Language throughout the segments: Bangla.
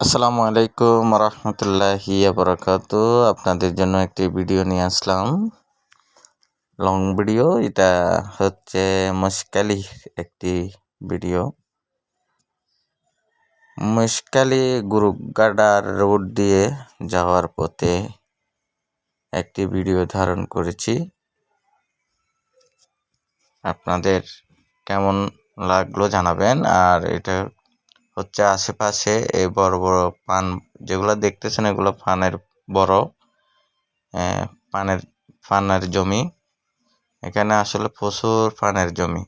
আসসালামু আলাইকুম রহমতুল্লাহি বরকাত আপনাদের জন্য একটি ভিডিও নিয়ে আসলাম। লং ভিডিও, এটা হচ্ছে মুশকালি একটি ভিডিও। মুশকালি গুরুগাডার রোড দিয়ে যাওয়ার পথে একটি ভিডিও ধারণ করেছি। আপনাদের কেমন লাগল জানাবেন, আর এটা হচ্ছে আশেপাশে এই বড় বড় পান যেগুলো দেখতেছেন, এগুলো পানের বড় পানের পানের জমি। এখানে আসলে প্রচুর পানের জমি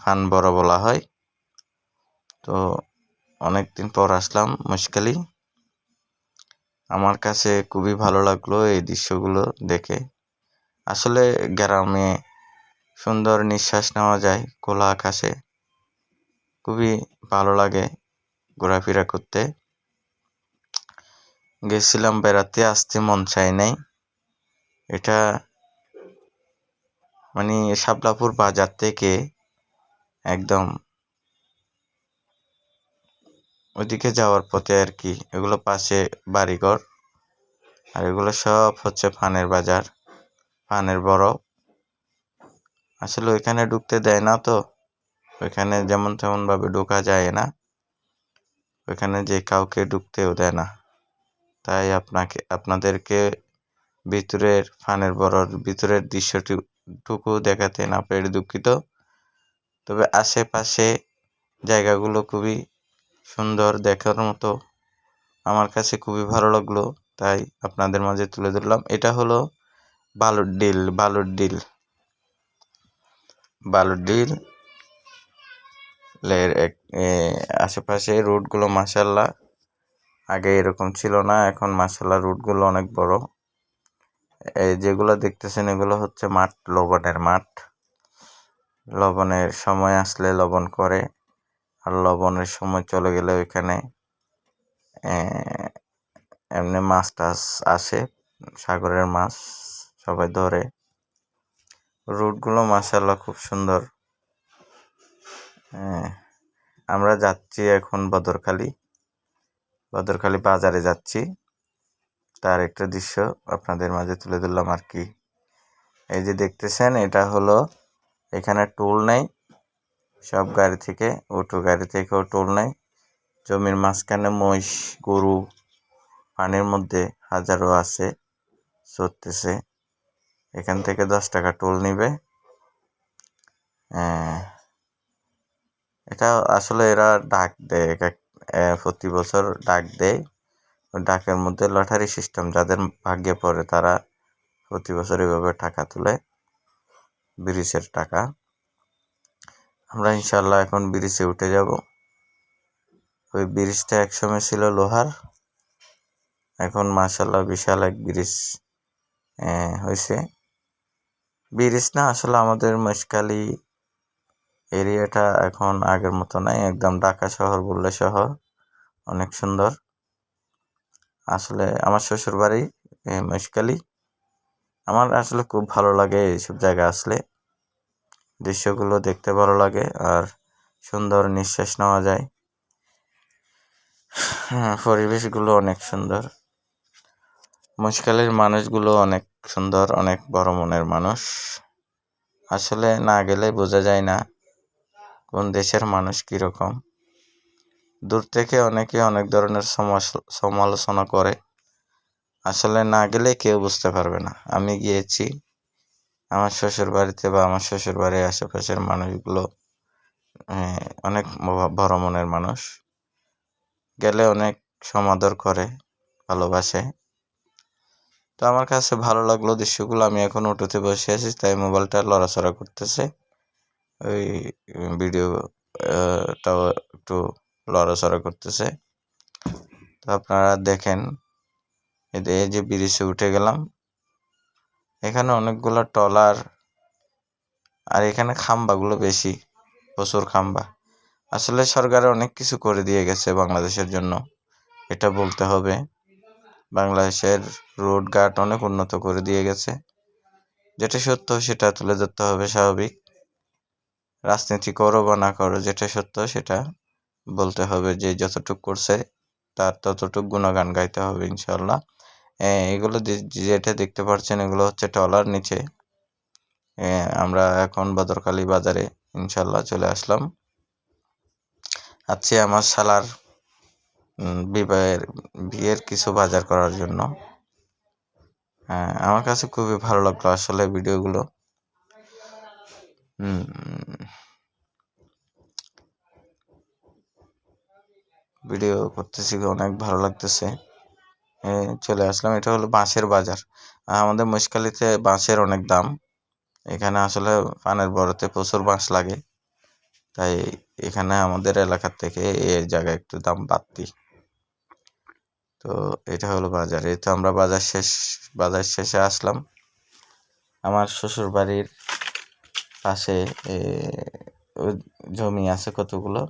ফান বড় বলা হয়। তো অনেক দিন পর আসলাম মুশকিলই। আমার কাছে খুবই ভালো লাগল এই দৃশ্যগুলো দেখে। আসলে গ্রামে সুন্দর নিঃশ্বাস নেওয়া যায় খোলা আকাশে। খুবই ভালো লাগে ঘোরাফেরা করতে। গেছিলাম বেড়াতে, আসতে মন চায় নাই। এটা মানে শাপলাপুর বাজার থেকে একদম ওইদিকে যাওয়ার পথে আর কি। এগুলো পাশে বাড়িঘর আর এগুলো সব হচ্ছে ফানের বাজার, ফানের বরফ। আসলে ওইখানে ঢুকতে দেয় না তো। ওইখানে যেমন তেমনভাবে ঢোকা যায় না। ওইখানে যে কাউকে ঢুকতেও দেয় না। তাই আপনাকে, আপনাদেরকে ভিতরের ফানের বড়র ভিতরের দৃশ্যটি টুকু দেখাতে না পেরে দুঃখিত। তবে আশেপাশে জায়গাগুলো খুবই সুন্দর দেখার মতো আমার কাছে খুবই ভালো লাগল। তাই আপনাদের মাঝে তুলে ধরলাম। এটা হলো বালুর ডিল বালুর ডিল। বালুর ডিল লের এক আশেপাশে রুটগুলো মাসাল্লাহ আগে এরকম ছিল না, এখন মাসাল্লাহ রুটগুলো অনেক বড়। এই যেগুলো দেখতেছেন এগুলো হচ্ছে মাঠ, লবণের মাঠ। লবণের সময় আসলে লবণ করে, আর লবণের সময় চলে গেলে ওইখানে এমনি মাছ টাছ আসে, সাগরের মাছ সবাই ধরে। রুটগুলো মাসাল্লাহ খুব সুন্দর। আমরা যাচ্ছি এখন বদরখালি। বদরখালি বাজারে যাচ্ছি। তার একটা দৃশ্য আপনাদের মাঝে তুলে ধরলাম আর কি। এই যে দেখতেছেন, এটা হলো এখানে টোল নেই। সব গাড়ি থেকে, অটো গাড়ি থেকেও টোল নেই। জমির মাঝখানে মহিষ, গরু পানির মধ্যে হাজারো আছে, চড়তেছে। এখান থেকে দশ টাকা টোল নিবে। হ্যাঁ। এটা আসলে এরা ডাক দেয়, এক এক প্রতি বছর ডাক দেয়। ডাকের মধ্যে লটারি সিস্টেম যাদের ভাগ্যে পড়ে তারা প্রতি বছর এভাবে টাকা তুলে, ব্রিজের টাকা। আমরা ইনশাল্লাহ এখন ব্রিজে উঠে যাব। ওই ব্রিজটা একসময় ছিল লোহার। এখন মাসাল্লাহ বিশাল এক ব্রিজ হয়েছে ব্রিজ না আসলে আমাদের মশকালি এরিয়াটা এখন আগের মতো নাই, একদম ঢাকা শহর বললে শহর, অনেক সুন্দর। আসলে আমার শ্বশুর বাড়ি মহেশখালী। আমার আসলে খুব ভালো লাগে এইসব জায়গা আসলে। দৃশ্যগুলো দেখতে ভালো লাগে আর সুন্দর নিঃশ্বাস নেওয়া যায়। হ্যাঁ পরিবেশগুলো অনেক সুন্দর। মুশকালের মানুষগুলো অনেক সুন্দর, অনেক বড় মনের মানুষ। আসলে না গেলে বোঝা যায় না। কোন দেশের মানুষ কীরকম? দূর থেকে অনেকে অনেক ধরনের সমালোচনা করে। আসলে না গেলে কেউ বুঝতে পারবে না। আমি গিয়েছি, আমার শ্বশুর বাড়িতে বা আমার শ্বশুর বাড়ির আশেপাশের মানুষগুলো অনেক বড় মনের মানুষ। গেলে অনেক সমাদর করে, ভালোবাসে। তো আমার কাছে ভালো লাগল দৃশ্যগুলো। আমি এখন উঠোতে বসে আছি, তাই মোবাইলটা লড়াচড়া করতেছে। ওই ভিডিওটাও একটু লড়াচড়া করতেছে। তো আপনারা দেখেন, এই যে ব্রিজে উঠে গেলাম, এখানে অনেকগুলো টলার আর এখানে খাম্বাগুলো বেশি, প্রচুর খাম্বা। আসলে সরকার অনেক কিছু করে দিয়ে গেছে বাংলাদেশের জন্য, এটা বলতে হবে। বাংলাদেশের রোড ঘাট অনেক উন্নত করে দিয়ে গেছে। যেটা সত্য সেটা তুলে ধরতে হবে, স্বাভাবিক। রাজনীতি করো বা না করো, যেটা সত্য সেটা বলতে হবে যে যতটুকু করছে তার ততটুকু গুণগান গাইতে হবে ইনশাল্লাহ এগুলো যেটা দেখতে পাচ্ছেন এগুলো হচ্ছে টলার নিচে। আমরা এখন বদরকালী বাজারে ইনশাল্লাহ চলে আসলাম। আছি আমার শালার বিবাহের, বিয়ের কিছু বাজার করার জন্য। হ্যাঁ আমার কাছে খুবই ভালো লাগল আসলে ভিডিওগুলো। ভিডিও করতেছি, অনেক ভালো লাগতেছে। চলে আসলাম, এটা হলো বাঁশের বাজার। আমাদের মুশকালিতে বাঁশের অনেক দাম। এখানে আসলে পানের বড়তে প্রচুর বাঁশ লাগে। তাই এখানে আমাদের এলাকার থেকে এই জায়গায় একটু দাম বাড়তি। তো এটা হলো বাজার। এই তো আমরা বাজার শেষ, বাজার শেষে আসলাম। আমার শ্বশুর বাড়ির পাশে জমি আছে কতগুলো?